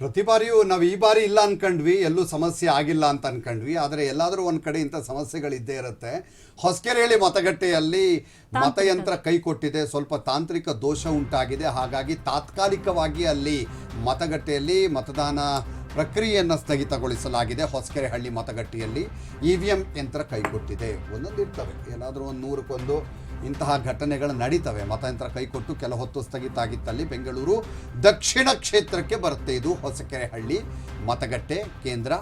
ಪ್ರತಿ ಬಾರಿಯೂ ನಾವು ಈ ಬಾರಿ ಇಲ್ಲ ಅನ್ಕೊಂಡ್ವಿ ಎಲ್ಲೂ ಸಮಸ್ಯೆ ಆಗಿಲ್ಲ ಅಂತ ಅನ್ಕೊಂಡ್ವಿ. ಆದರೆ ಎಲ್ಲಾದರೂ ಒಂದು ಕಡೆ ಇಂಥ ಸಮಸ್ಯೆಗಳಿದ್ದೇ ಇರುತ್ತೆ. ಹೊಸಕೆರೆಹಳ್ಳಿ ಮತಗಟ್ಟೆಯಲ್ಲಿ ಮತಯಂತ್ರ ಕೈ ಕೊಟ್ಟಿದೆ. ಸ್ವಲ್ಪ ತಾಂತ್ರಿಕ ದೋಷ ಉಂಟಾಗಿದೆ. ಹಾಗಾಗಿ ತಾತ್ಕಾಲಿಕವಾಗಿ ಅಲ್ಲಿ ಮತಗಟ್ಟೆಯಲ್ಲಿ ಮತದಾನ ಪ್ರಕ್ರಿಯೆಯನ್ನು ಸ್ಥಗಿತಗೊಳಿಸಲಾಗಿದೆ ಹೊಸಕೆರೆಹಳ್ಳಿ ಮತಗಟ್ಟೆಯಲ್ಲಿ. ಇ ವಿ ಎಂ ಯಂತ್ರ ಕೈಕೊಟ್ಟಿದೆ ಒಂದೊಂದು ಇರ್ತವೆ. ಏನಾದರೂ ಒಂದು ನೂರಕ್ಕೊಂದು ಇಂತಹ ಘಟನೆಗಳು ನಡೀತವೆ. ಮತಯಂತ್ರ ಕೈಕೊಟ್ಟು ಕೆಲ ಹೊತ್ತು ಸ್ಥಗಿತ ಆಗಿತ್ತಲ್ಲಿ ಬೆಂಗಳೂರು. ದಕ್ಷಿಣ ಕ್ಷೇತ್ರಕ್ಕೆ ಬರುತ್ತೆ ಇದು ಹೊಸಕೆರೆಹಳ್ಳಿ. ಮತಗಟ್ಟೆ, ಕೇಂದ್ರ.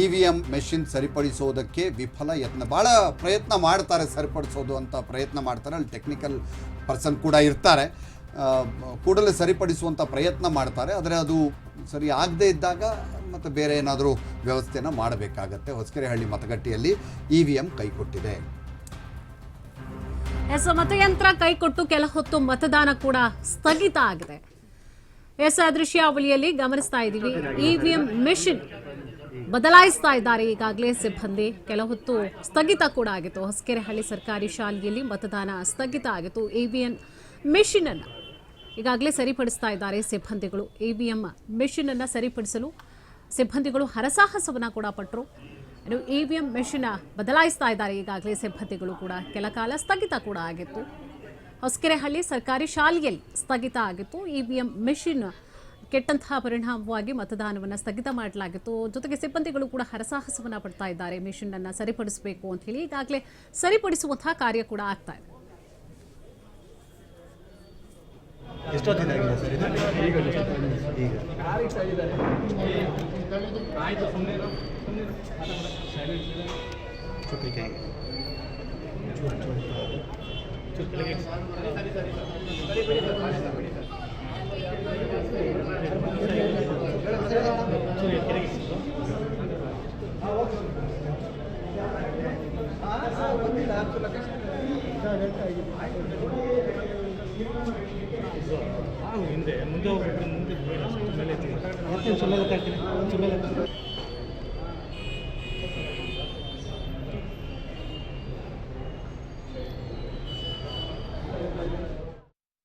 ಇ ವಿ ಎಂ ಮೆಷಿನ್ ಸರಿಪಡಿಸೋದಕ್ಕೆ ವಿಫಲ ಯತ್ನ. ಭಾಳ ಪ್ರಯತ್ನ ಮಾಡ್ತಾರೆ ಸರಿಪಡಿಸೋದು ಅಂತ ಪ್ರಯತ್ನ ಮಾಡ್ತಾರೆ. ಅಲ್ಲಿ ಟೆಕ್ನಿಕಲ್ ಪರ್ಸನ್ ಕೂಡ ಇರ್ತಾರೆ. ಕೂಡಲೇ ಸರಿಪಡಿಸುವಂಥ ಪ್ರಯತ್ನ ಮಾಡ್ತಾರೆ. ಆದರೆ ಅದು ಸರಿ ಆಗದೇ ಇದ್ದಾಗ ಮತ್ತು ಬೇರೆ ಏನಾದರೂ ವ್ಯವಸ್ಥೆನ ಮಾಡಬೇಕಾಗತ್ತೆ. ಹೊಸಕೆರೆಹಳ್ಳಿ ಮತಗಟ್ಟೆಯಲ್ಲಿ ಇ ವಿ ಎಂ ಕೈಕೊಟ್ಟಿದೆ. ಎಸ್, ಮತಯಂತ್ರ ಕೈಕೊಟ್ಟು ಕೆಲ ಹೊತ್ತು ಮತದಾನ ಕೂಡ ಸ್ಥಗಿತ ಆಗಿದೆ. ಎಸ್, ದೃಶ್ಯಾವಳಿಯಲ್ಲಿ ಗಮನಿಸ್ತಾ ಇದ್ದೀವಿ. ಇವಿಎಂ ಮೆಷಿನ್ ಬದಲಾಯಿಸ್ತಾ ಇದ್ದಾರೆ. ಈಗಾಗಲೇ ಸಿಬ್ಬಂದಿ ಕೆಲ ಹೊತ್ತು ಸ್ಥಗಿತ ಕೂಡ ಆಗಿತ್ತು. ಹೊಸಕೆರೆಹಳ್ಳಿ ಸರ್ಕಾರಿ ಶಾಲೆಯಲ್ಲಿ ಮತದಾನ ಸ್ಥಗಿತ ಆಗಿತ್ತು. ಇವಿಎಂ ಮೆಷಿನ್ ಅನ್ನು ಈಗಾಗಲೇ ಸರಿಪಡಿಸ್ತಾ ಇದ್ದಾರೆ ಸಿಬ್ಬಂದಿಗಳು. ಇವಿಎಂ ಮೆಷಿನ್ ಅನ್ನು ಸರಿಪಡಿಸಲು ಸಿಬ್ಬಂದಿಗಳು ಹರಸಾಹಸವನ್ನು ಕೂಡ ಪಟ್ಟರು ಇನ್ನು ಎಂ ಮೆಷಿನ್ ಬದಲಾಯಿಸ್ತಾ ಇದ್ದಾರೆ. ಈಗಾಗಲೇ ಸಿಬ್ಬಂದಿಗಳು ಕೂಡ ಕೆಲ ಕಾಲ ಸ್ಥಗಿತ ಕೂಡ ಆಗಿತ್ತು. ಹೊಸಕೆರೆಹಳ್ಳಿ ಸರ್ಕಾರಿ ಶಾಲೆಯಲ್ಲಿ ಸ್ಥಗಿತ ಆಗಿತ್ತು. ಇ ವಿ ಎಂ ಮೆಷಿನ್ ಕೆಟ್ಟಂತಹ ಪರಿಣಾಮವಾಗಿ ಮತದಾನವನ್ನು ಸ್ಥಗಿತ ಮಾಡಲಾಗಿತ್ತು. ಜೊತೆಗೆ ಸಿಬ್ಬಂದಿಗಳು ಕೂಡ ಹರಸಾಹಸವನ್ನು ಪಡ್ತಾ ಇದ್ದಾರೆ. ಮೆಷಿನ್ ಅನ್ನ ಸರಿಪಡಿಸಬೇಕು ಅಂತ ಹೇಳಿ ಈಗಾಗಲೇ ಸರಿಪಡಿಸುವಂತಹ ಕಾರ್ಯ ಕೂಡ ಆಗ್ತಾ ಇದೆ. ಎಷ್ಟೊತ್ತಿನ ಆಗಿದೆ ಸರ್ ಇದು? ಈಗ ಚುಕ್ಕಿ ಕೈಗೆ ಚೂರು ಚೂರು ಲಕ್ಷ ಕೆಳಗೆ ಚೂರು ಕೆಳಗೆ ಹಿಂದೆ ಮುಂದೆ ಹೋಗ್ಬಿಟ್ಟು ಮುಂದೆ ಮೇಲೆ ಗೊತ್ತಾಗ್ತೀನಿ ಸುಮ್ಮನೆ